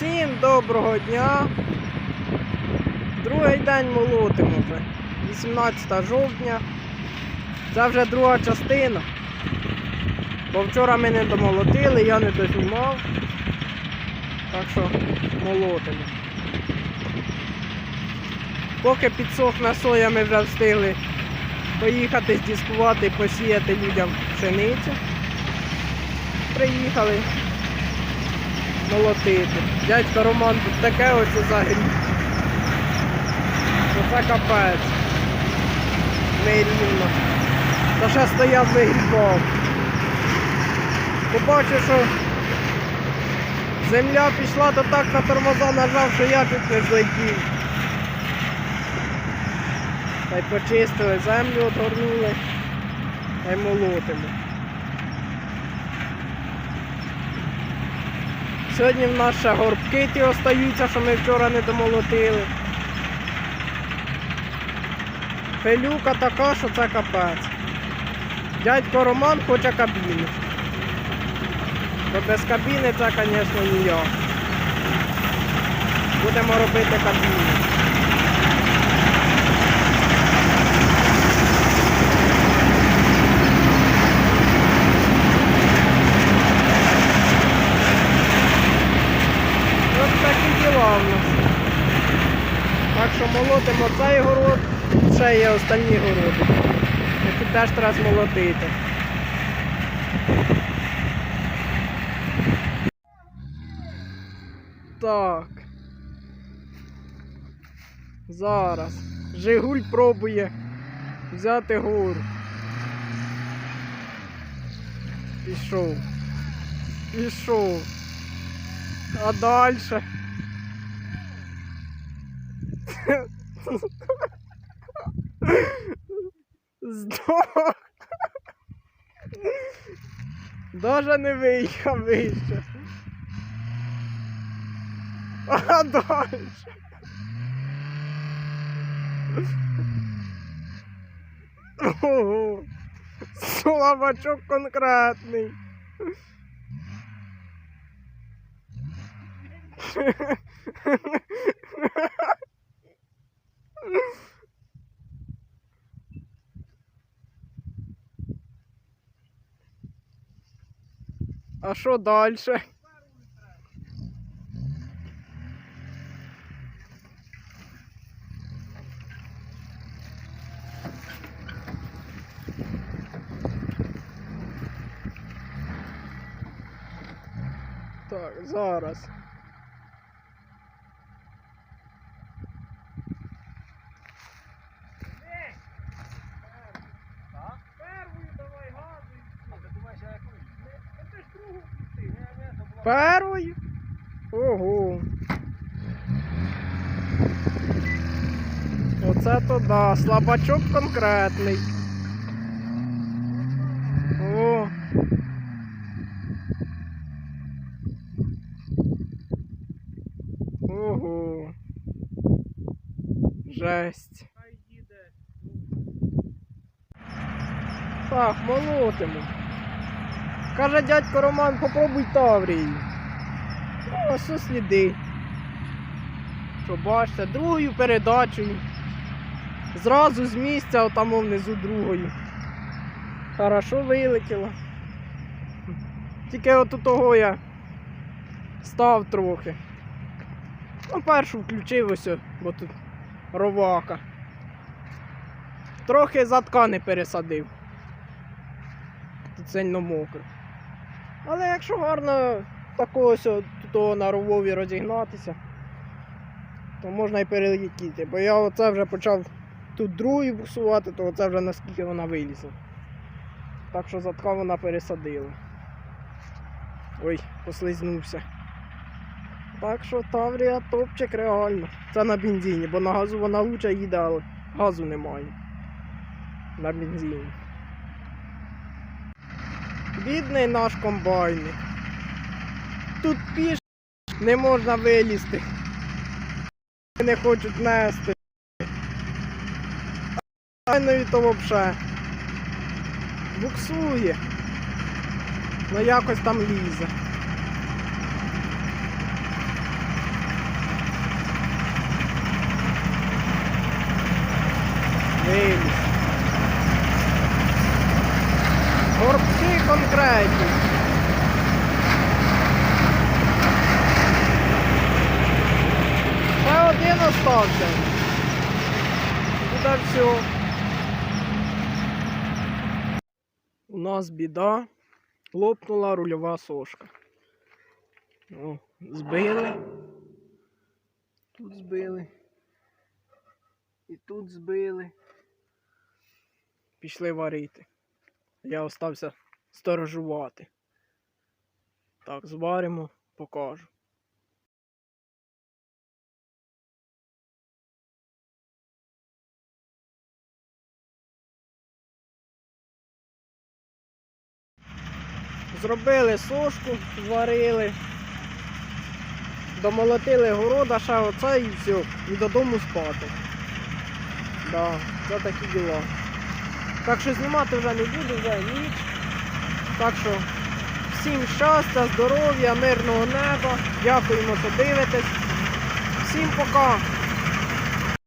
Всім доброго дня. Другий день молотимо вже. 18 жовтня. Це вже друга частина. Бо вчора ми не домолотили, я не дознімав. Так що молотимо. Поки підсохне соя, ми вже встигли поїхати здіскувати посіяти людям пшеницю. Приїхали молотити. Дядько Роман тут таке ось загріб. Оце капець. Нерівно. Та ще стояв вигрібав. Побачив, що земля пішла, то так на тормоза нажав, що я тут не злетів. Та й почистили землю, отгорнули, та й молотимо. Сьогодні в нас ще горбки ті остаються, що ми вчора не домолотили. Пилюка така, що це капець. Дядько Роман хоче кабіну. Бо без кабіни це, звісно, ніяк. Будемо робити кабіну. Ось такі діла в нас. Так що молотимо цей город, ще є останні городи. Які теж треба змолотити. Так. Зараз. Жигуль пробує взяти гору. Пішов. Пішов. А дальше. Здох. Даже не виїхав вище. А дальше. Ого. Слабачок конкретний. А що далі? Так, зараз. Первою? Ого. Оце то да, слабачок конкретний. О. Ого. Жесть. Так, молотимо. Каже дядько Роман, попробуй Таврію. О, що сліди. Що бачите, другою передачею. Зразу з місця, отам внизу другою. Хорошо вилетіло. Тільки от у того я став трохи. Ну, першу включив ось, бо тут ровака. Трохи задка не пересадив. Тут сильно мокро. Але якщо гарно такого ось тут на ровові розігнатися, то можна і перелетіти. Бо я оце вже почав тут другу буксувати, то оце вже наскільки вона вилізла. Так що затка вона пересадила. Ой, послизнувся. Так що Таврія топчик реально. Це на бензині, бо на газу вона лучше їде, але газу немає. На бензині. Бідний наш комбайник. Тут піш не можна вилізти. Не хочуть нести. Айнові то взагалі. Буксує. Ну якось там лізе. Виліз. конкретні. Ще один остався. І так все. У нас біда. Лопнула рульова сошка. О, збили. Тут збили. І тут збили. Пішли варити. Я остався сторожувати. Так, зваримо, покажу. Зробили сошку, зварили, домолотили города, ще оце і все, і додому спати. Да, це такі діла. Так що знімати вже не буду, вже ніч. Так що всім щастя, здоров'я, мирного неба. Дякуємо, що дивитесь. Всім пока!